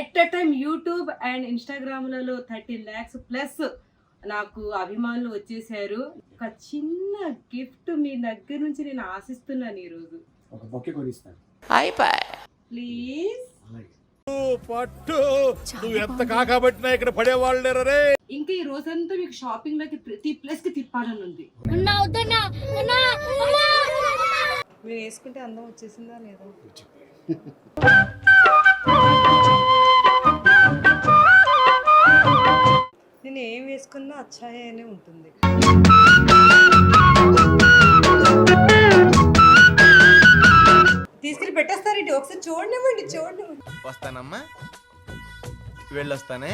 At a time YouTube and ఇన్స్టాగ్రామ్లలో thirteen lakhs plus నాకు అభిమానులు వచ్చేసారు. ఒక చిన్న గిఫ్ట్ మీ దగ్గర నుంచి నేను ఆశిస్తున్నాను ఈరోజు. ఒక బొక్కే కొనిస్తాను. ప్లీజ్. పట్టు నువ్వు ఎంత కాకబట్టినా ఇక్కడ పడేవాళ్ళు రే. ఇంకా ఈ రోజంతా మీకు షాపింగ్లోకి ప్రతి ప్లేస్కి తిప్పాలని ఉంది. ఉన్నా వద్దన్నా ఉన్నా అమ్మా మీరు వేసుకుంటే అందం వచ్చేసిందా లేదా? నేను ఏం వేసుకున్నా అచ్చాయనే ఉంటుంది. తీసుకెళ్ళి పెట్టేస్తారండి ఒకసారి చూడనివ్వండి చూడనివ్వండి. వస్తానమ్మా. వెళ్ళొస్తానే.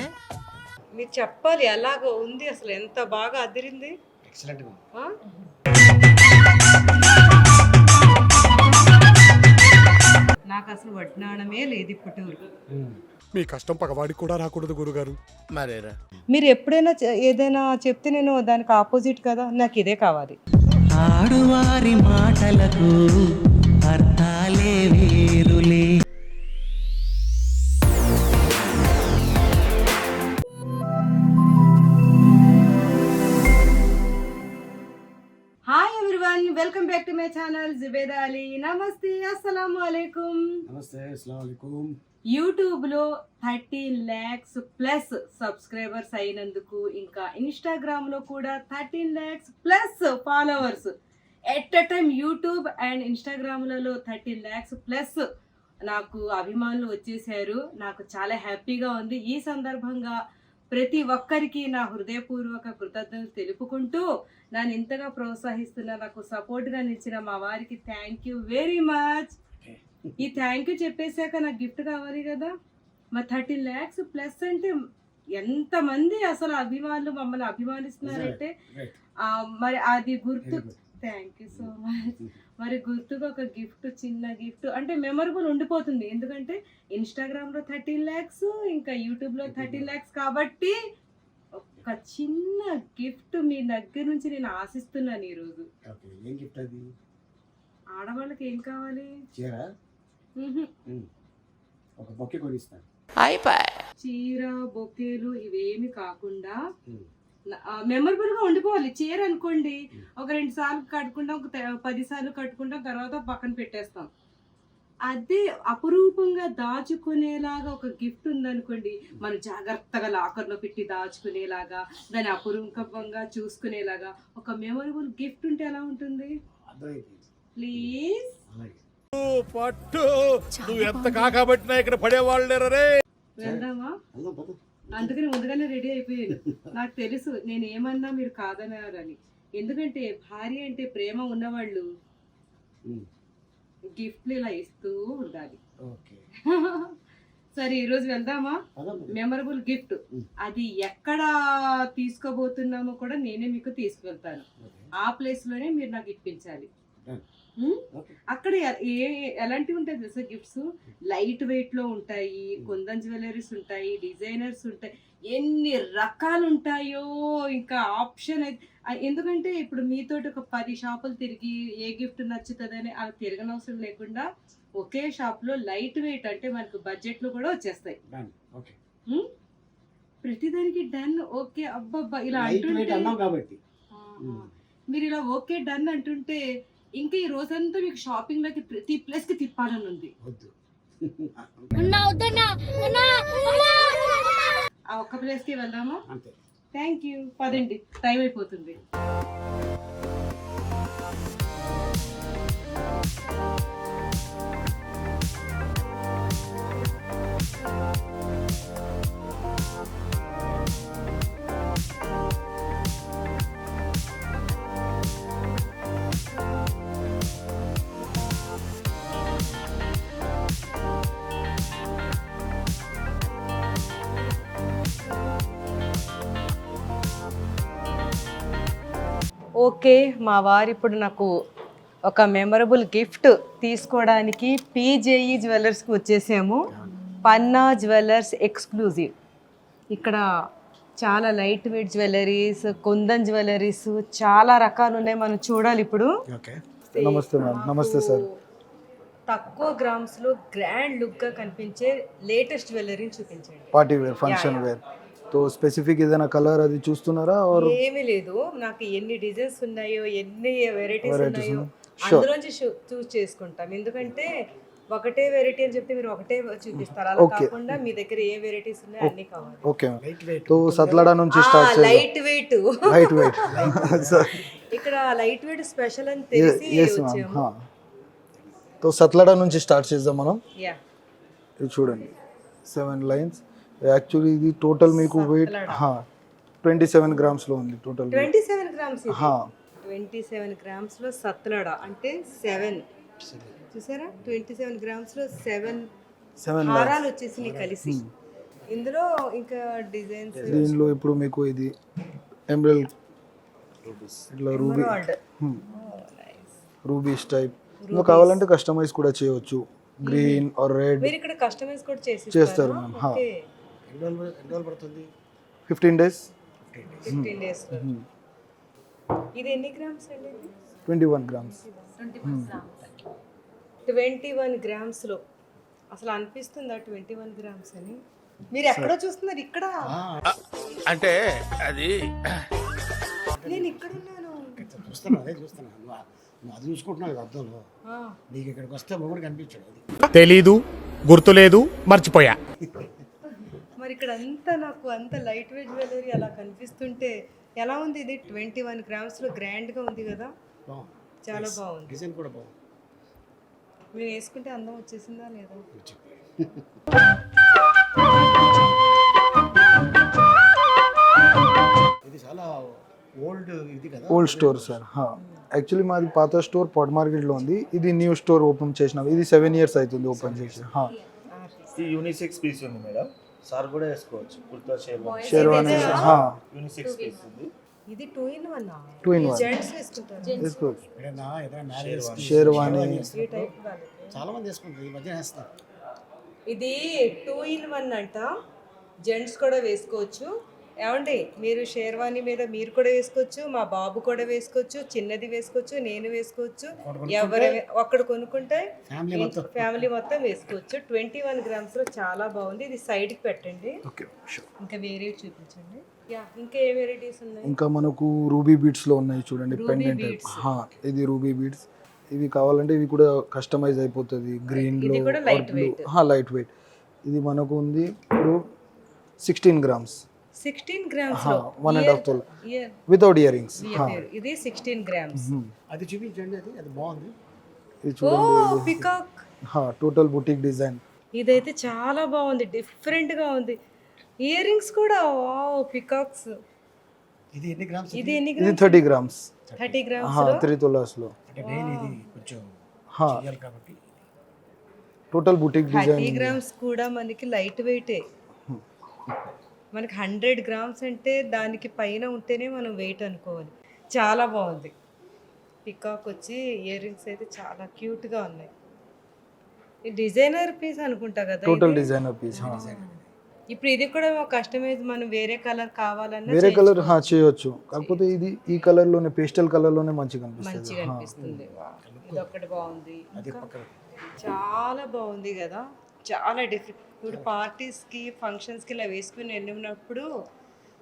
మీరు చెప్పాలి ఎలాగో ఉంది అసలు ఎంత బాగా అదిరింది. ఆ? నాకు అసలు వడ్డాణమే లేదు ఇప్పటి వరకు మీ కష్టం పగవాడికి కూడా రాకూడదు గురుగారు. మరేరా? మీరు ఎప్పుడైనా చె- ఏదైనా చెప్తే నేను దానికి ఆపోజిట్ కదా నాకు ఇదే కావాలి. ఆడువారి మాటలకు ఛానల్ జుబేదా అలీ. నమస్తే అస్సలాము అలైకుం. నమస్తే అస్సలం అయికం యూట్యూబ్లో థర్టీన్ ల్యాక్స్ ప్లస్ సబ్స్క్రైబర్స్ అయినందుకు ఇంకా ఇన్స్టాగ్రామ్లో కూడా thirteen lakhs plus followers. At a time YouTube and ఇన్స్టాగ్రామ్లలో thirteen lakhs plus నాకు అభిమానులు వచ్చేసారు నాకు చాలా హ్యాపీగా ఉంది. ఈ సందర్భంగా ప్రతి ఒక్కరికి నా హృదయపూర్వక కృతజ్ఞతలు తెలుపుకుంటూ నన్ను ఇంతగా ప్రోత్సహిస్తున్న నాకు సపోర్ట్గా నిలిచిన మా వారికి థ్యాంక్ యూ వెరీ మచ్ ఈ థ్యాంక్ యూ చెప్పేశాక నాకు గిఫ్ట్ కావాలి కదా. మరి థర్టీన్ ల్యాక్స్ ప్లస్ అంటే ఎంతమంది అసలు అభిమానులు మమ్మల్ని అభిమానిస్తున్నారంటే మరి అది గుర్తు థ్యాంక్ యూ సో మచ్ మరి గుర్తుగా ఒక గిఫ్ట్ చిన్న గిఫ్ట్ అంటే మెమరబుల్ ఉండిపోతుంది. ఎందుకంటే ఇన్స్టాగ్రామ్లో థర్టీన్ ల్యాక్స్ ఇంకా యూట్యూబ్లో థర్టీన్ ల్యాక్స్ కాబట్టి ఒక చిన్న గిఫ్ట్ మీ దగ్గర నుంచి నేను ఆశిస్తున్నాను ఈరోజు. ఓకే ఏం గిఫ్ట్ అది? ఆడవాళ్ళకి ఏం కావాలి? చీర. ఒక బొక్కే కొనిస్తాను. చీర బొకేలు ఇవేమి కాకుండా ఉమ్. మెమరబుల్గా ఉండిపోవాలి. చీర అనుకోండి ఒక రెండు సార్లు కట్టుకుంటాం ఒక పది సార్లు కట్టుకుంటాం తర్వాత పక్కన పెట్టేస్తాం. అదే అపురూపంగా దాచుకునేలాగా ఒక గిఫ్ట్ ఉందనుకోండి మనం జాగ్రత్తగా లాకర్లో పెట్టి దాచుకునేలాగా దాన్ని అపురూపంగా చూసుకునేలాగా ఒక మెమరబుల్ గిఫ్ట్ ఉంటే ఎలా ఉంటుంది? ప్లీజ్ పట్టు నువ్వు ఎంత కాకబట్టినా ఇక్కడ పడేవాళ్ళు వెళ్దామా? అందుకని ముందుగానే రెడీ అయిపోయాను నాకు తెలుసు నేను ఏమన్నా మీరు కాదన్నారని. ఎందుకంటే భార్య అంటే ప్రేమ ఉన్నవాళ్ళు. గిఫ్ట్లు ఇలా ఇస్తూ ఉండాలి. ఓకే. సరే ఈరోజు వెళ్దామా. Memorable gift. అది ఎక్కడ తీసుకోబోతున్నామో కూడా నేనే మీకు తీసుకువెళ్తాను. ఆ ప్లేస్లోనే మీరు నాకు ఇప్పించాలి. అక్కడ ఎ- ఏ ఎలాంటివి ఉంటాయి తెలుసా గిఫ్ట్స్ లైట్ వెయిట్లో ఉంటాయి కుందన్ జ్యువెలరీస్ ఉంటాయి డిజైనర్స్ ఉంటాయి. ఎన్ని రకాలు ఉంటాయో ఇంకా ఆప్షన్ అయితే ఎందుకంటే ఇప్పుడు మీతోటి ఒక పది షాపులు తిరిగి ఏ గిఫ్ట్ నచ్చుతుందని అలా తిరగనవసరం లేకుండా ఒకే షాప్లో లైట్ వెయిట్ అంటే మనకు బడ్జెట్లో కూడా వచ్చేస్తాయి? ప్రతిదానికి డన్ ఓకే అబ్బబ్బా ఇలా అంటుంటే ఆహా. మీరు ఇలా ఓకే డన్ అంటుంటే ఇంకా ఈ రోజంతా మీకు షాపింగ్లోకి ప్రతి ప్లేస్కి తిప్పాలని ఉంది. ఆ ఒక్క ప్లేస్కి వెళ్దామా? అంతే. థ్యాంక్ యూ పదండి. టైం అయిపోతుంది. ఓకే మా వారు ఇప్పుడు నాకు ఒక మెమరబుల్ గిఫ్ట్ తీసుకోవడానికి పీజేఈ జ్యువెలర్స్కి వచ్చేసాము. Panna jewellers exclusive. ఇక్కడ చాలా light weight jewelleries kundan jewelleries చాలా రకాలు ఉన్నాయి మనం చూడాలి ఇప్పుడు. నమస్తే సార్. తక్కువ గ్రామ్స్లో గ్రాండ్ లుక్గా కనిపించే లేటెస్ట్ జ్యువెలరీని చూపించండి. Party wear function wear. తో స్పెసిఫిక్ ఏదైనా కలర్ అది చూస్తున్నారా? ఆర్ ఏమీ లేదు. నాకు ఎన్ని డిజైన్స్ ఉన్నాయో ఎన్ని వెరైటీస్ ఉన్నాయో. అందులోంచి చూస్ చేసుకుంటాం. ఎందుకంటే ఒకటే వెరైటీ అని చెప్తే మీరు ఒకటే చూపిస్తారు. అలా. కాకుండా మీ దగ్గర ఏ వెరైటీస్ ఉన్నాయో అన్ని కావాలి ఓకే. లైట్ వెయిట్తో సత్లడా నుంచి స్టార్ట్ చేద్దాం. లైట్ వెయిట్ లైట్ వెయిట్ ఇక్కడ లైట్ వెయిట్ స్పెషల్ అని తెలిసి వచ్చాము. తో సత్లడా నుంచి స్టార్ట్ చేద్దాం మనం. యా ఇది చూడండి. సెవెన్ లైన్స్ యాక్చువల్లీ ఇది టోటల్ మీకు వెయిట్ ట్వంటీ సెవెన్ గ్రామ్స్లో ఉంది total twenty seven grams twenty seven గ్రామ్స్లో satlada అంటే సెవెన్. చూసారా? ట్వంటీ సెవెన్ గ్రామ్స్లో సెవెన్ సెవెన్ హారాలు వచ్చేసి కలిసి. ఇందులో ఇంకా డిజైన్స్ దీనిలో ఇప్పుడు మీకు ఇది ఎమరల్ ఇట్లా రూబీ రూబీస్ టైప్. ఇంకా కావాలంటే కస్టమైజ్ కూడా చేయవచ్చు గ్రీన్ ఆర్ రెడ్. మీరు ఇక్కడ కస్టమైజ్ కూడా చేసి చేస్తారు ma'am. ఎన్ని రోజులు పడుతుంది? Fifteen days. Fifteen days. ఇది ఎన్ని గ్రామ్స్ అండి twenty one grams. Twenty one గ్రామ్స్లో. అసలు అనిపిస్తుందా ట్వంటీ వన్ గ్రామ్స్ అని? మీరు ఎక్కడో చూస్తున్నారు ఇక్కడ? అంటే అది నేను ఇక్కడ ఉన్నాను. చూస్తున్నా అదే చూస్తున్నా. నువ్వు అది చూసుకుంటున్నావు కదా అర్థంలో ఆ, నీకు ఇక్కడికి వస్తే మొగుడు కనిపించాడు అది. తెలీదు గుర్తులేదు మర్చిపోయా. మరి ఇక్కడ అంతా నాకు అంత లైట్ వెయిట్ జ్యువెలరీ అలా కనిపిస్తుంటే ఎలా ఉంది ఇది? ట్వంటీ వన్ గ్రామ్స్లో గ్రాండ్గా ఉంది కదా. చాలా బాగుంది. డిజైన్ కూడా బాగుంది. మీరు వేసుకుంటే అందం వచ్చేసిందా లేదా? ఇది చాలా ఓల్డ్ ఇది కదా? ఓల్డ్ స్టోర్ సార్ యాక్చువల్లీ మాది పాత స్టోర్ పాట్ మార్కెట్లో ఉంది. ఇది న్యూ స్టోర్ ఓపెన్ చేసినాం. ఇది సెవెన్ ఇయర్స్ అవుతుంది ఓపెన్ చేసి. ఈ యూనిసెక్స్ పీస్ ఉంది మేడం. సార్ కూడా వేసుకోవచ్చు. కుర్తా షేర్వాణి. యూనిసెక్స్ పీస్ ఉంది. ఇది two in one Two in one. Gents వేసుకుంటారు. వేసుకోవచ్చు. ఏదైనా ఏదైనా మ్యారేజ్ షేర్వాణి ఈ టైప్ వాళ్ళకి. చాలా మంది వేసుకుంటారు ఈ మధ్య వేస్తారు. ఇది టూ ఇన్ వన్ అంట. జెంట్స్ కూడా వేసుకోవచ్చు. ఏమండి మీరు షేర్వాణి మీద మీరు కూడా వేసుకోవచ్చు మా బాబు కూడా వేసుకోవచ్చు చిన్నది వేసుకోవచ్చు నేను వేసుకోవచ్చు ఎవరు ఒక్కడు కొనుక్కుంటే ఫ్యామిలీ మొత్తం. వేసుకోవచ్చు. ట్వంటీ వన్ గ్రామ్స్లో చాలా బాగుంది. ఇది సైడ్కి పెట్టండి ఇంకా వేరే చూపించండి. యా ఇంకా ఏ వెరైటీస్ ఉన్నాయి? ఇంకా మనకు రూబీ బీడ్స్లో ఉన్నాయి చూడండి పెండెంట్ ఇది రూబీ బీడ్స్ ఇవి కావాలంటే ఇవి కూడా కస్టమైజ్ అయిపోతుంది. గ్రీన్లో. లైట్ వెయిట్ ఇది మనకు ఉంది ఇప్పుడు సిక్స్టీన్ గ్రామ్స్. సిక్స్టీన్ గ్రామ్స్ హా, లో. one and half tole. Ear- without earrings ఇది సిక్స్టీన్ గ్రామ్స్ అది చూపించండి అది అది బాగుంది. ఇది ఓ చూడండి పికాక్ టోటల్ బుటిక్ డిజైన్ ఇదైతే చాలా బాగుంది డిఫరెంట్గా ఉంది. ఇయర్ రింగ్స్ కూడా వావ్ పికాక్స్ ఇది ఎన్ని గ్రామ్స్ ఇది ఎన్ని ఇది grams thirty grams thirty grams three తులాస్లో అంటే మెయిన్ ఇది కొంచెం హా, చేయాలి కాబట్టి. టోటల్ బుటిక్ డిజైన్ గ్రామ్స్ కూడా మనకి లైట్ వెయిటే మనకి హండ్రెడ్ గ్రామ్స్ అంటే దానికి పైన ఉంటేనే మనం వెయిట్ అనుకోవాలి. చాలా బాగుంది. పికాక్ వచ్చి ఇయర్ రింగ్స్ అయితే చాలా క్యూట్గా ఉన్నాయి. ఈ డిజైనర్ పీస్ అనుకుంటా కదా టోటల్? డిజైనర్ పీస్ ఇప్పుడు ఇది కూడా కస్టమైజ్ మనం వేరే కలర్ కావాలన్నా వేరే కలర్. చేయొచ్చు. కాకపోతే ఇది ఈ కలర్లోనే పేస్టల్ కలర్లోనే మంచిగా మంచిగా అనిపిస్తుంది. హా. అనిపిస్తుంది ఇది ఒకటి బాగుంది. అది ఇంకా పక్కన. చాలా బాగుంది కదా. చాలా డిఫరెంట్ ఇప్పుడు పార్టీస్కి ఫంక్షన్స్కి ఇలా వేసుకుని వెళ్ళినప్పుడు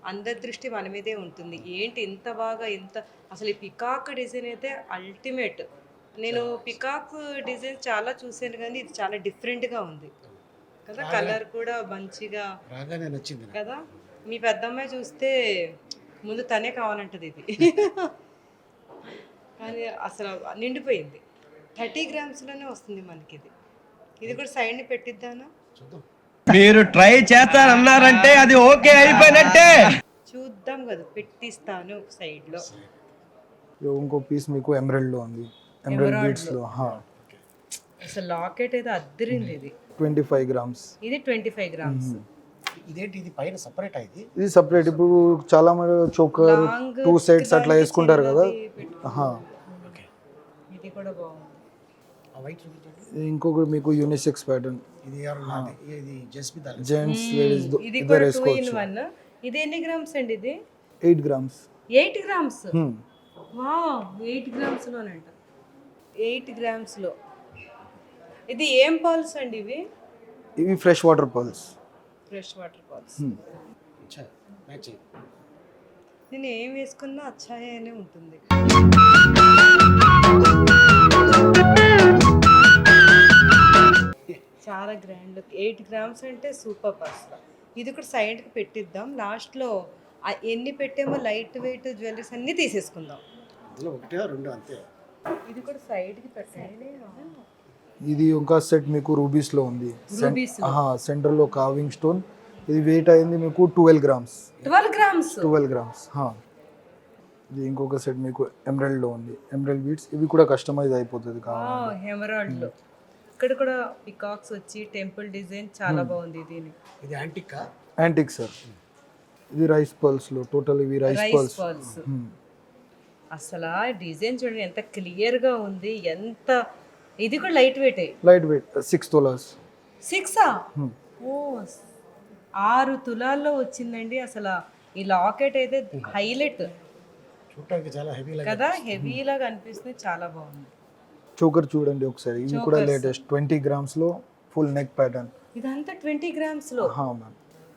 అందరి దృష్టి మన మీదే ఉంటుంది. ఏంటి ఇంత బాగా ఇంత అసలు ఈ పికాక్ డిజైన్ అయితే అల్టిమేట్ నేను పికాక్ డిజైన్ చాలా చూసాను కానీ ఇది చాలా డిఫరెంట్గా ఉంది. కదా కలర్ కూడా మంచిగా. నచ్చింది. కదా మీ పెద్దమ్మాయి చూస్తే ముందు తనే కావాలంటది ఇది. కానీ అసలు నిండిపోయింది. థర్టీ గ్రామ్స్లోనే వస్తుంది మనకి ఇది. ఇది కూడా సైడ్ని పెట్టిద్దానా? చూద్దాం. మీరు ట్రై చేస్తారన్నారంటే అది ఓకే అయిపోయినట్టే. చూద్దాం కదా పెట్టిస్తాను సైడ్లో. ఇగో ఇంకో పీస్ మీకు ఎమరల్డ్లో ఉంది. ఎమరల్డ్ బీడ్స్లో అసలు లాకెట్ అయితే అద్దరింది ఇది. Twenty five grams. ఇది ట్వంటీ ఫైవ్ గ్రామ్స్. ఇదేంటి ఇది పైన సపరేట్ ఇది? ఇది సపరేట్ ఇప్పుడు చాలా మంది చోకర్ టూ సెట్స్ అట్లా వేసుకుంటారు కదా. హా. ఇది కూడా బాగుంది. ఆ వైట్ చూపించండి. ఇంకొక మీకు యూనిసెక్స్ ప్యాటర్న్. ఇది ఇది జెంట్స్ లేడీస్ ఇది ఇద్దరు వేసుకోవచ్చు వన్ ఇది ఎన్ని గ్రామ్స్ అండి ఇది? Eight grams. Eight grams? వా ఎయిట్ గ్రామ్స్లోనంట. ఎయిట్ గ్రామ్స్లో. ఇది ఏం పాల్స్ అండి ఇవి? ఇవి fresh water pearls. Fresh water pearls. నేను ఏం వేసుకున్నా అచ్చాయనే ఉంటుంది. చాలా గ్రాండ్ లుక్. ఎయిట్ గ్రామ్స్ అంటే సూపర్ అసలు ఇది కూడా సైడ్కి పెట్టిద్దాం. లాస్ట్లో ఎన్ని పెట్టామో లైట్ వెయిట్ జ్యువెలరీస్ అన్నీ తీసేసుకుందాం. అందులో ఒకటే రెండు అంతే. ఇది కూడా సైడ్కి పెట్టండి. ఇది ఇంకా సెట్ మీకు రూబీస్లో ఉంది. సెంటర్లో కావింగ్ స్టోన్ ఇది వెయిట్ అయింది మీకు twelve grams. Twelve grams. Twelve grams ఇది ఇంకొక సెట్ మీకు ఎమరల్డ్లో ఉంది. ఎమరల్డ్ బీట్స్ ఇవి కూడా కస్టమైజ్ అయిపోతుంది కావాలి ఇక్కడ కూడా పికాక్స్ వచ్చి టెంపుల్ డిజైన్ చాలా బాగుంది దీని. ఇది యాంటిక్కా? యాంటిక్ సార్ ఇది రైస్ పల్స్లో టోటల్ ఇవి రైస్ రైస్ పల్స్. పర్ల్స్ అసలు ఆ డిజైన్ చూడండి ఎంత క్లియర్గా ఉంది ఎంత ఇది కూడా light weight light weight six tolas. సిక్సా ఓ ఆరు తులాల్లో వచ్చిందండి అసలు. ఈ లాకెట్ అయితే హైలైట్. చూడటానికి చాలా హెవీ కదా హెవీలాగా అనిపిస్తుంది చాలా బాగుంది. చోకర్ చూడండి ఒకసారి. ఇవి కూడా లేటెస్ట్. ట్వంటీ గ్రామ్స్లో ఫుల్ నెక్ ప్యాటర్న్. ఇదంతా ట్వంటీ గ్రామ్స్లో? మ్యామ్.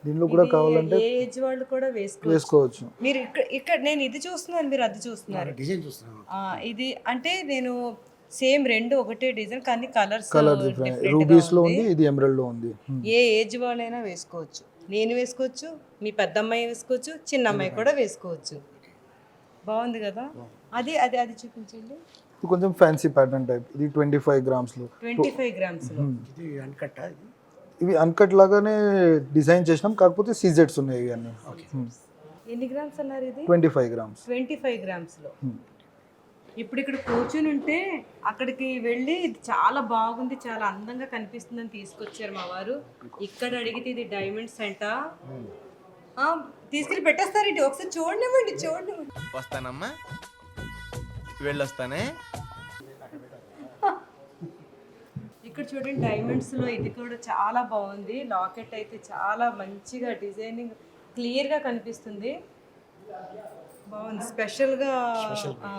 దీనిలో కూడా కావాలంటే ఏ ఏజ్ వాళ్ళు కూడా వేసుకోవచ్చు. వేసుకోవచ్చు. మీరు ఇక్కడ ఇక్కడ నేను ఇది చూస్తున్నాను మీరు అది చూస్తున్నారు. డిజైన్ చూస్తున్నాను. ఆ, ఇది అంటే నేను సేమ్ రెండు ఒకటే డిజైన్ కానీ కలర్స్ కలర్ డిఫరెంట్ రూబీస్లో ఉంది. ఇది ఎమరల్డ్లో ఉంది. Hmm. ఏ ఏజ్ వాళ్ళైనా వేసుకోవచ్చు. నేను వేసుకోవచ్చు మీ పెద్దమ్మాయి వేసుకోవచ్చు చిన్న అమ్మాయి కూడా వేసుకోవచ్చు. బాగుంది కదా? అది అది అది చూపించండి. ఇది కొంచెం ఫ్యాన్సీ ప్యాటర్న్ టైప్ ఇది ట్వంటీ ఫైవ్ గ్రామ్స్లో ట్వంటీ ఫైవ్ గ్రామ్స్లో ఇది అన్కట్టా ఇది? ఇవి అన్కట్ లాగానే డిజైన్ చేసినాం కాకపోతే సీజెట్స్ ఉన్నాయి ఇవి అన్నీ. ఎన్ని గ్రామ్స్ అన్నారు ఇది? Twenty five grams twenty five గ్రామ్స్లో ఇప్పుడు ఇక్కడ కూర్చుని ఉంటే అక్కడికి వెళ్ళి ఇది చాలా బాగుంది చాలా అందంగా కనిపిస్తుందని తీసుకొచ్చారు మా వారు. ఇక్కడ అడిగితే ఇది డైమండ్స్ అంట ఆ, తీసుకెళ్ళి పెట్టేస్తారండి ఒకసారి చూడనివ్వండి చూడనివ్వండి వస్తానమ్మా. వెళ్ళొస్తానే? ఇక్కడ చూడండి డైమండ్స్లో ఇది కూడా చాలా బాగుంది. లాకెట్ అయితే చాలా మంచిగా డిజైనింగ్ క్లియర్గా కనిపిస్తుంది. బాగుంది. స్పెషల్గా ఆ,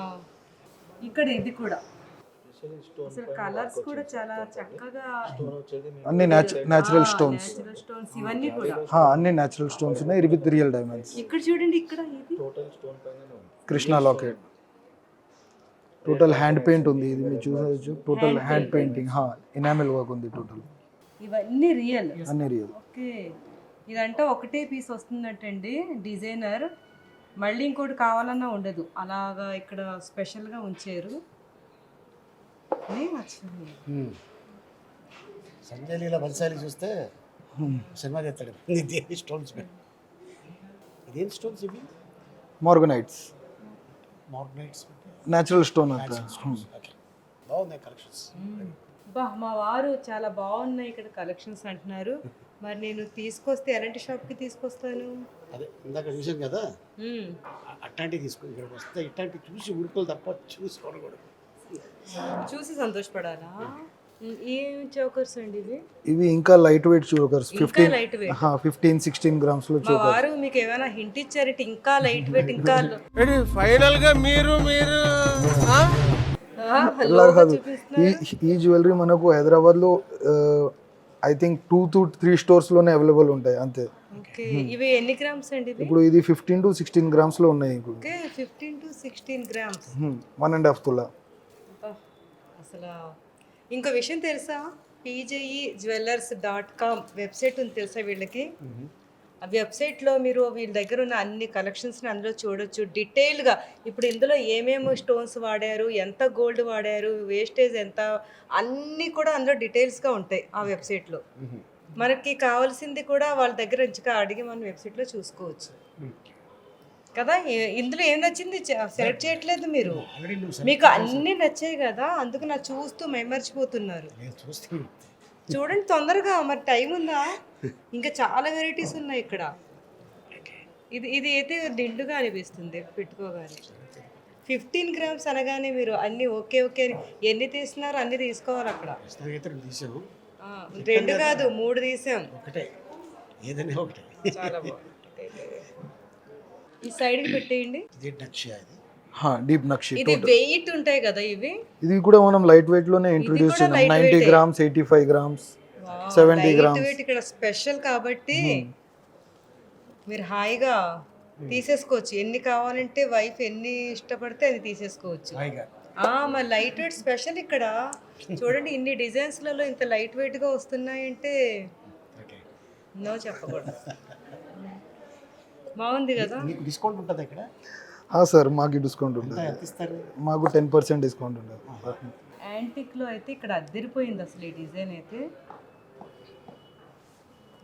ఇక్కడ ఇది కూడా. అసలు కలర్స్ కూడా చాలా చక్కగా అన్ని న్యాచురల్ స్టోన్స్ నేచురల్ స్టోన్స్ ఇవన్నీ కూడా. అన్ని న్యాచురల్ స్టోన్స్ ఉన్నాయి. విత్ రియల్ డైమండ్స్ ఇక్కడ చూడండి ఇక్కడ ఇది. Krishna locket total hand paint ఉంది ఇది మీరు చూసవచ్చు total hand painting enamel work ఉంది టోటల్ ఇవన్నీ రియల్ అన్ని రియల్ ఓకే. ఇదంటే ఒకటే పీస్ వస్తుందటండి డిజైనర్ మళ్ళీ ఇంకోటి కావాలన్నా ఉండదు. అలాగా ఇక్కడ స్పెషల్గా ఉంచారు. సంజయ్ లీల బన్సాలి చూస్తే సినిమా చేస్తాడు. స్టోన్స్ ఇదేం స్టోన్స్ ఇవి? Morganites morganites natural stone okay బాగున్నాయి కలెక్షన్స్ బా మా వారు చాలా బాగున్నాయి ఇక్కడ కలెక్షన్స్ అంటున్నారు. మరి నేను తీసుకొస్తే ఎలాంటి షాప్కి తీసుకొస్తాను? అదే ఇందాక చూసాం కదా. అ- అట్లాంటివి తీసుకో ఇక్కడికి వస్తే ఇట్లాంటివి చూసి ఊరుకోలు తప్ప కూడా. చూసి సంతోషపడాలా? చౌకర్స్ అండి ఇవి? ఇవి ఇంకా light weight chokers. Fifteen fifteen sixteen గ్రామ్స్లో వారు మీకు ఏమైనా హింట్ ఇచ్చారంటే ఇంకా లైట్ వెయిట్ ఇంకా ఫైనల్గా మీరు మీరు ఇలా కాదు. ఈ ఈ జ్యువెలరీ మనకు హైదరాబాద్లో I think two to three స్టోర్స్లోనే available ఉంటాయి అంతే. ఓకే ఇవి ఎన్ని గ్రామ్స్ అండి ఇప్పుడు ఇది ఫిఫ్టీన్ టు సిక్స్టీన్ గ్రామ్స్లో ఉన్నాయి fifteen to sixteen grams one and half tola. అసలు ఇంకో విషయం తెలుసా? PJE jewellers dot com website ఉంది తెలుసా వీళ్ళకి? ఆ వెబ్సైట్లో మీరు వీళ్ళ దగ్గర ఉన్న అన్ని కలెక్షన్స్ని అందులో చూడొచ్చు. డీటెయిల్గా ఇప్పుడు ఇందులో ఏమేమి స్టోన్స్ వాడారు? ఎంత గోల్డ్ వాడారు? వేస్టేజ్ ఎంత? అన్నీ కూడా అందులో డీటెయిల్స్గా ఉంటాయి ఆ వెబ్సైట్లో. మనకి కావాల్సింది కూడా వాళ్ళ దగ్గర మంచిగా అడిగి మనం వెబ్సైట్లో చూసుకోవచ్చు. కదా? ఇ- ఇందులో ఏం నచ్చింది? సెలెక్ట్ చేయట్లేదు మీరు. మీకు అన్నీ నచ్చాయి కదా? అందుకు నా చూస్తూ మైమర్చిపోతున్నారు. చూడండి తొందరగా మరి టైం ఉందా? ఇంకా చాలా వెరైటీస్ ఉన్నాయి ఇక్కడ. ఇది ఇది అయితే దిండుగా అనిపిస్తుంది పెట్టుకోగానే. ఫిఫ్టీన్ గ్రామ్స్ అనగానే మీరు అన్ని ఓకే ఓకే అని ఎన్ని తీస్తున్నారు అన్ని తీసుకోవాలి అక్కడ. రెండు తీసాము ఆ, రెండు కాదు మూడు తీసాం. ఒకటే. ఏదైనా ఒకటే. చాలా బాగుంది. ఈ సైడ్కి పెట్టేయండి. ఇది డక్ష ఇది? డీప్ నక్షి ఇది వెయిట్ ఉంటాయి కదా ఇవి? ఇది కూడా మనం లైట్ వెయిట్లోనే ఇంట్రొడ్యూస్ చేసాం ninety. Grams eighty five grams seventy grams weight ఇక్కడ స్పెషల్ కాబట్టి మీరు హాయిగా తీసేసుకోవచ్చు. ఎన్ని కావాలంటే వైఫ్ ఎన్ని ఇష్టపడితే అది తీసేసుకోవచ్చు. మరి లైట్ వెయిట్ స్పెషల్ ఇక్కడ. చూడండి ఇన్ని డిజైన్స్లలో ఇంత లైట్ వెయిట్గా వస్తున్నాయంటే నో చెప్పకూడదు. బాగుంది కదా? మీకు డిస్కౌంట్ ఉంటుంది ఇక్కడ? సార్ మాకు డిస్కౌంట్ ఉంటుంది. మాకు టెన్ పర్సెంట్ డిస్కౌంట్ ఉంటుంది. యాంటిక్లో అయితే ఇక్కడ అద్దరిపోయింది అసలు ఈ డిజైన్ అయితే.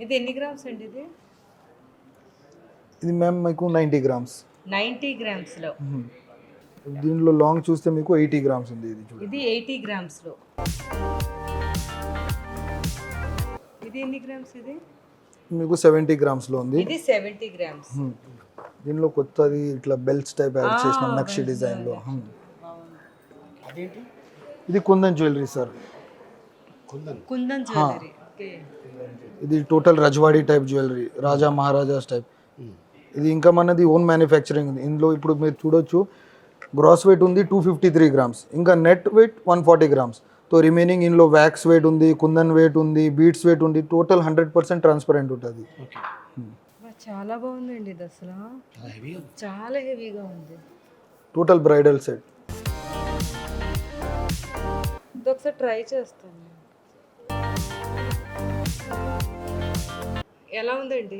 ఇది ఎన్ని గ్రామ్స్ అండి ఇది? ఇది మ్యామ్ మీకు నైంటీ గ్రామ్స్. నైంటీ గ్రామ్స్లో దీనిలో లాంగ్ చూస్తే మీకు ఎయిటీ గ్రామ్స్ ఉంది ఇది చూడండి. ఇది ఎయిటీ గ్రామ్స్లో ఇది ఎన్ని గ్రామ్స్ ఇది? మీకు సెవెంటీ గ్రామ్స్లో ఉంది. ఇది సెవెంటీ గ్రామ్స్. దీనిలో కొత్తది ఇట్లా బెల్ట్స్ టైప్ యాడ్ చేసిన నక్షి డిజైన్లో అదేంటి? ఇది kundan jewellery sir kundan? Kundan jewellery okay. ఇది total Rajwadi type jewellery raja maharajas type ఇది ఇంకా మనది ఓన్ మ్యానుఫ్యాక్చరింగ్ ఉంది. ఇందులో ఇప్పుడు మీరు చూడొచ్చు గ్రాస్ వెయిట్ ఉంది టూ ఫిఫ్టీ త్రీ గ్రామ్స్ ఇంకా net weight one forty grams so remaining ఇందులో వ్యాక్స్ వెయిట్ ఉంది కుందన్ వెయిట్ ఉంది బీట్స్ వెయిట్ ఉంది టోటల్ హండ్రెడ్ పర్సెంట్ ట్రాన్స్పరెంట్ ఉంటుంది ఓకే చాలా బాగుందండి అసలు. చాలా హెవీ చాలా హెవీగా ఉంది. టోటల్ బ్రైడల్ సెట్ ఒకసారి ట్రై చేస్తాను ఎలా ఉందండి?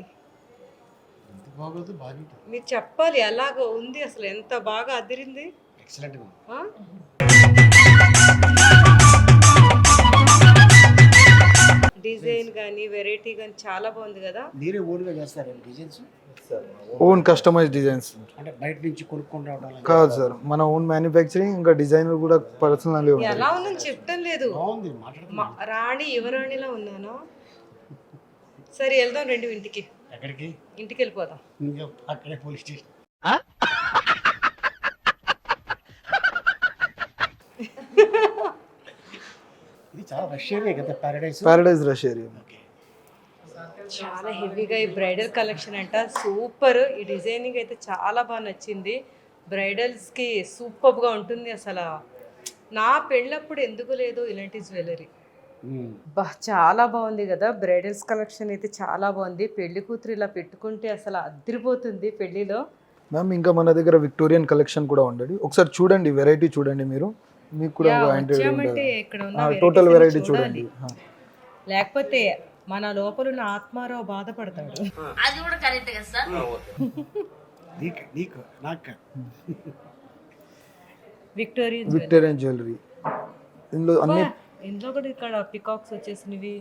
ఎంత బాగోదు బాగా మీరు చెప్పాలి ఎలాగ ఉంది అసలు ఎంత బాగా అదిరింది? ఎక్సలెంట్గా డిజైన్ కానీ వెరైటీ కానీ చాలా బాగుంది కదా. మీరే ఓన్గా చేస్తారు డిజైన్స్? ఓన్ కస్టమైజ్ డిజైన్స్ అంటే బయట నుంచి కొనుక్కొని రావడం కాదు సార్ మన ఓన్ మ్యానుఫ్యాక్చరింగ్ ఇంకా డిజైనర్ కూడా పర్సనల్ ఎలా ఉందని చెప్తాం లేదు. బాగుంది మాట్లాడుతున్నా. మా- రాణి యువరాణిలా ఉన్నాను? సరే వెళ్దాం రెండు ఇంటికి. ఎక్కడికి? ఇంటికి వెళ్ళిపోదాం. ఇంకా అక్కడే పోలీస్ స్టేషన్. చాలా కదా హెవీగా ఈ బ్రైడల్ కలెక్షన్ అంట. సూపర్. ఈ డిజైనింగ్ అయితే చాలా బాగా నచ్చింది. బ్రైడల్స్కి సూపర్గా ఉంటుంది అసలు. నా పెళ్ళప్పుడు ఎందుకు లేదు ఇలాంటి జ్యువెలరీ. బా చాలా బాగుంది కదా. బ్రైడల్స్ కలెక్షన్ అయితే చాలా బాగుంది. పెళ్ళి కూతురు ఇలా పెట్టుకుంటే అసలు అద్దరిపోతుంది పెళ్ళిలో మ్యామ్ ఇంకా మన దగ్గర విక్టోరియన్ కలెక్షన్ కూడా ఉండదు ఒకసారి చూడండి వెరైటీ చూడండి మీరు. మీకు కూడా వచ్చామంటే. ఇక్కడ ఉన్న టోటల్ వెరైటీ. చూడండి. లేకపోతే మన లోపల ఉన్న ఆత్మారావు బాధపడతాడు. నీకు నీకు నాకు? కాదు. విక్టోరియన్ విక్టోరియన్ జ్యువెలరీ ఇందులో అన్ని ఇందులో కూడా ఇక్కడ పికాక్స్ వచ్చేసినవి.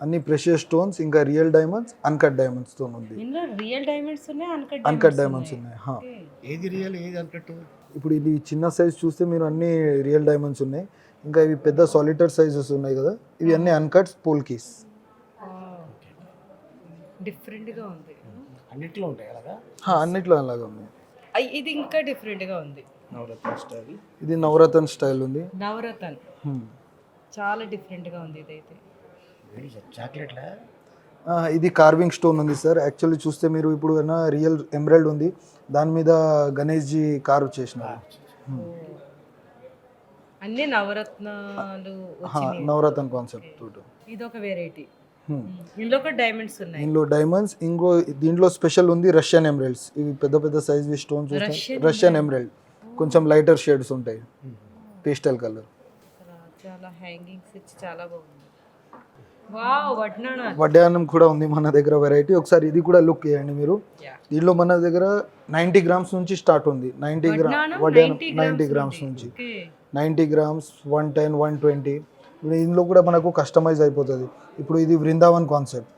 అన్ని ప్రెషియస్ స్టోన్స్ ఇంకా రియల్ డైమండ్స్ అన్కట్ డైమండ్స్తో ఉంది ఇందులో రియల్ డైమండ్స్ ఉన్నాయి అన్కట్ అన్కట్ డైమండ్స్ ఉన్నాయి. హా. ఏది రియల్ ఏది అనుకట్టు ఇప్పుడు ఇది చిన్న సైజ్ చూస్తే మీరు అన్ని రియల్ డైమండ్స్ ఉన్నాయి. ఇంకా ఇవి పెద్ద సాలిటర్ సైజెస్ ఉన్నాయి కదా. ఇవి అన్ని అన్కట్స్ పోల్కీస్ డిఫరెంట్గా ఉంది. అన్నిట్లో ఉంటాయి అలాగా? అన్నిట్లో అలాగే ఉన్నాయి. ఇది ఇంకా డిఫరెంట్గా ఉంది. నవరత్న స్టైల్. ఇది నవరత్న స్టైల్ ఉంది. నవరతన్. హ్మ్. చాలా డిఫరెంట్గా ఉంది ఇదైతే. చాక్లెట్లా? ఇది కార్వింగ్ స్టోన్ ఉంది సార్ యాక్చువల్లీ చూస్తే మీరు ఇప్పుడు రియల్ ఎమరాల్డ్ ఉంది. దాని మీద గణేష్ జీ కార్వ్ చేసినారు అన్ని నవరత్నాలు నవరత్న కాన్సెప్ట్ తోటి. ఇది ఒక వెరైటీ. ఇందులో డైమండ్స్ ఉన్నాయి. దీనిలో డైమండ్స్ ఇంకో దీంట్లో స్పెషల్ ఉంది రష్యన్ ఎమరాల్డ్స్ ఇవి పెద్ద పెద్ద సైజ్ స్టోన్స్ రష్యన్ ఎమరాల్డ్ కొంచెం లైటర్ షేడ్స్ ఉంటాయి. పేస్టల్ కలర్ అసలు చాలా హ్యాంగింగ్స్ ఇచ్చి చాలా బాగుంది వడ్డానం కూడా ఉంది మన దగ్గర వెరైటీ ఒకసారి ఇది కూడా లుక్ చేయండి మీరు. దీనిలో మన దగ్గర నైంటీ గ్రామ్స్ నుంచి స్టార్ట్ ఉంది. నైంటీ గ్రామ్ వడ్డానం వడ్డానం 90 నైంటీ గ్రామ్స్ నుంచి. Ninety grams one ten one twenty. ఇప్పుడు ఇందులో కూడా మనకు కస్టమైజ్ అయిపోతుంది. ఇప్పుడు ఇది బృందావన్ కాన్సెప్ట్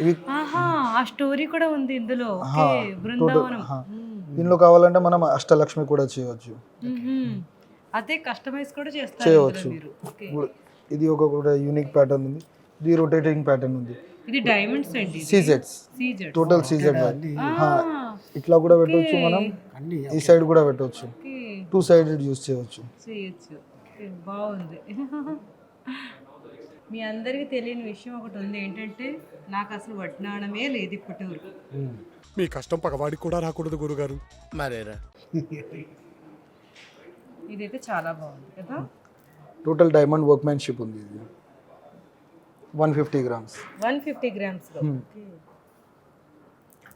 ఇవి ఆహా ఆ స్టోరీ కూడా ఉంది ఇందులో. హా. దీనిలో కావాలంటే మనం అష్టలక్ష్మి కూడా చేయవచ్చు. మ్మ్. అదే కస్టమైజ్ కూడా చేస్తారు చేయవచ్చు. ఇది ఒక కూడా యూనిక్ ప్యాటర్న్ ఉంది. ఇది రొటేటింగ్ ప్యాటర్న్ ఉంది. ఇది డైమండ్స్ అండి సీజెట్స్ టోటల్ సీజెడ్ ఇట్లా కూడా పెట్టవచ్చు మనం. ఈ సైడ్ కూడా పెట్టవచ్చు టూ సైడ్ యూస్ చేయవచ్చు బాగుంది. మీ అందరికీ తెలియని విషయం ఒకటి ఉంది ఏంటంటే నాకు అసలు వడ్డాణమే లేదు ఇప్పటి వరకు మీ కష్టం పగవాడికి కూడా రాకూడదు గురుగారు. మరేరా? ఇదైతే చాలా బాగుంది కదా? టోటల్ డైమండ్ వర్క్మెన్షిప్ ఉంది ఇది. One fifty grams. One fifty గ్రామ్స్లో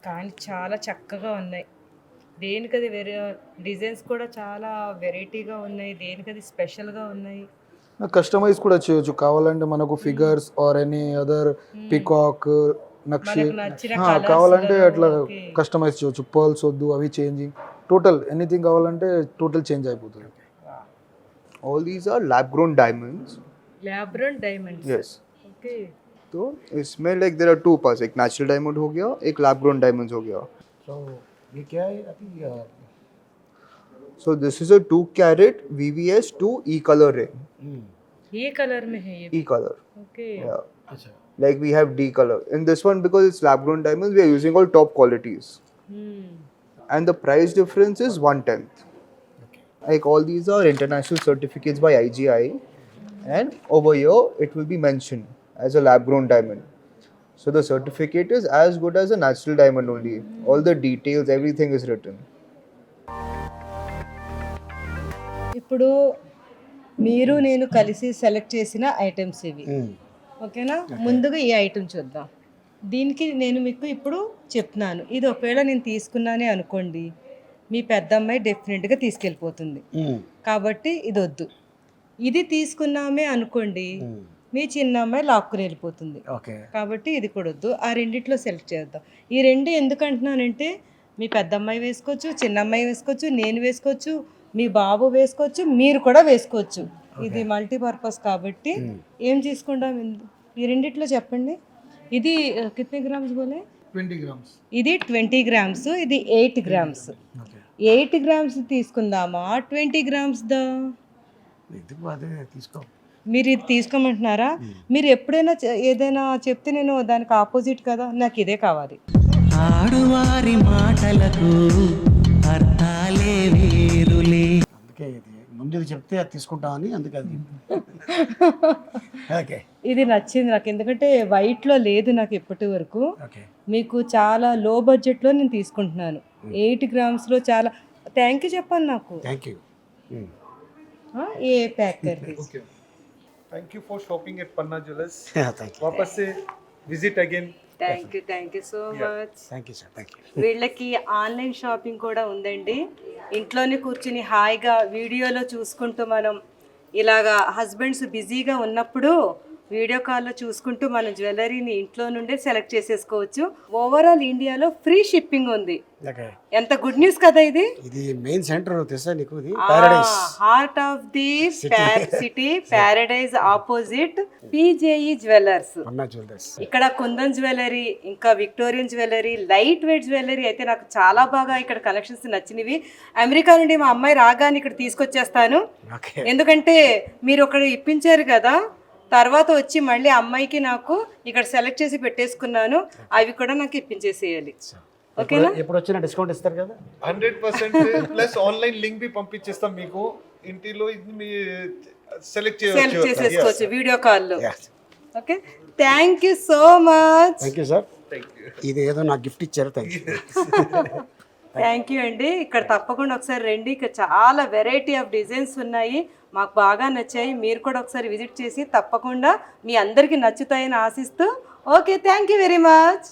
కానీ చాలా చక్కగా ఉన్నాయి. దేనికది వెరీ డిజైన్స్ కూడా చాలా వెరైటీగా ఉన్నాయి. దేనికది స్పెషల్గా ఉన్నాయి? కస్టమైజ్ కూడా చేయొచ్చు. కావాలంటే మనకు figures or any other peacock nakshi కావాలంటే అట్లా. కస్టమైజ్ చేయొచ్చు. పర్ల్స్ వద్దు అవి చేంజింగ్. టోటల్ ఎనీథింగ్ కావాలంటే టోటల్ చేంజ్ అయిపోతుంది. all these are lab grown diamonds lab grown diamonds yes okay तो इसमें लाइक देर आर टू पास एक नेचुरल डायमंड हो गया एक लैब ग्रोन डायमंड हो गया तो so, ये क्या है अभी so this is a two carat VVS two E colour ring ये कलर में है ये color. Okay. Yeah. अच्छा like we have D color. In this one, because it's lab grown diamonds, we are using all top qualities. Hmm. And the price difference is one tenth. Like all these are international certificates by IGI, and over here it will be mentioned as a lab grown diamond. So the certificate is as good as a natural diamond only. All the details, everything is written. ఇప్పుడు మీరు నేను కలిసి select చేసిన items ఇవి ఓకేనా ముందుగా ఈ item చూద్దాం దీనికి నేను మీకు ఇప్పుడు చెప్తున్నాను ఇది ఒకవేళ నేను తీసుకున్నానే అనుకోండి మీ పెద్ద అమ్మాయి డెఫినెట్గా తీసుకెళ్ళిపోతుంది. కాబట్టి ఇది వద్దు ఇది తీసుకున్నామే అనుకోండి మీ చిన్న అమ్మాయి లాక్కుని వెళ్ళిపోతుంది. కాబట్టి ఇది కూడా వద్దు. ఆ రెండిట్లో సెలెక్ట్ చేద్దాం. ఈ రెండు ఎందుకు అంటున్నానంటే మీ పెద్ద అమ్మాయి వేసుకోవచ్చు చిన్న అమ్మాయి వేసుకోవచ్చు నేను వేసుకోవచ్చు మీ బాబు వేసుకోవచ్చు మీరు కూడా వేసుకోవచ్చు. ఇది మల్టీపర్పస్ కాబట్టి ఏం తీసుకుంటాం ఈ రెండిట్లో చెప్పండి. ఇది కితనే గ్రామ్స్ బోలే? ట్వంటీ గ్రామ్స్ ఇది ట్వంటీ గ్రామ్స్ ఇది ఎయిట్ గ్రామ్స్. ఎయిట్ గ్రామ్స్ తీసుకుందామా? ట్వంటీ గ్రామ్స్ దా? ఎందుకు అదే తీసుకో. మీరు ఇది తీసుకోమంటున్నారా? మీరు ఎప్పుడైనా చె- ఏదైనా చెప్తే నేను దానికి ఆపోజిట్ కదా నాకు ఇదే కావాలి. ఆడువారి మాటలకు అర్థాలే వేరులే. అందుకే ఇది ముందు చెప్తే అది తీసుకుంటామని అందుకే అది ఓకే. ఇది నచ్చింది నాకు ఎందుకంటే వైట్లో లేదు నాకు ఇప్పటి వరకు. ఓకే. మీకు చాలా లో బడ్జెట్లో నేను తీసుకుంటున్నాను. ఎయిట్ గ్రామ్స్లో చాలా. థ్యాంక్ యూ చెప్పండి నాకు. Thank you a packer thank you for shopping at Panna jewellers వాపస్ visit again thank you thank you so much thank you sir thank you వీళ్ళకి ఆన్లైన్ షాపింగ్ కూడా ఉందండి. ఇంట్లోనే కూర్చుని హాయిగా వీడియోలో చూసుకుంటూ మనం ఇలాగా హస్బెండ్స్ బిజీగా ఉన్నప్పుడు వీడియో కాల్లో చూసుకుంటూ మన జ్యువెలరీని ఇంట్లో నుండే సెలెక్ట్ చేసేసుకోవచ్చు. ఓవరాల్ ఇండియాలో ఫ్రీ షిప్పింగ్ ఉంది. ఎంత గుడ్ న్యూస్ కదా ఇది? ఇది మెయిన్ సెంటర్ తెలుసా నీకు ఇది? Heart of the city Paradise opposite PJE jewellers ఇక్కడ కుందన్ జ్యువెలరీ ఇంకా Victorian jewellery light weight jewellery అయితే నాకు చాలా బాగా ఇక్కడ కలెక్షన్స్ నచ్చినవి. అమెరికా నుండి మా అమ్మాయి రాగానే ఇక్కడ తీసుకొచ్చేస్తాను. ఎందుకంటే మీరు ఒకటి ఇప్పించారు కదా తర్వాత వచ్చి మళ్ళీ అమ్మాయికి నాకు ఇక్కడ సెలెక్ట్ చేసి పెట్టేసుకున్నాను. అవి కూడా నాకు ఇప్పించేసేయాలి. ఓకేనా? ఎప్పుడు వచ్చినా డిస్కౌంట్ ఇస్తారు కదా? Hundred percent plus online link B పంపించేస్తాం మీకు. ఇంటిలో ఇది మీ సెలెక్ట్ సెలెక్ట్ చేసేసుకోవచ్చు వీడియో కాల్లో. Okay? Thank you so much thank you sir ఇది ఏదో నాకు గిఫ్ట్ ఇచ్చారు థ్యాంక్ యూ థ్యాంక్ యూ అండి. ఇక్కడ తప్పకుండా ఒకసారి రండి. ఇక్కడ చాలా వెరైటీ ఆఫ్ డిజైన్స్ ఉన్నాయి. మాకు బాగా నచ్చాయి. మీరు కూడా ఒకసారి విజిట్ చేసి తప్పకుండా మీ అందరికీ నచ్చుతాయని ఆశిస్తూ. Okay thank you very much.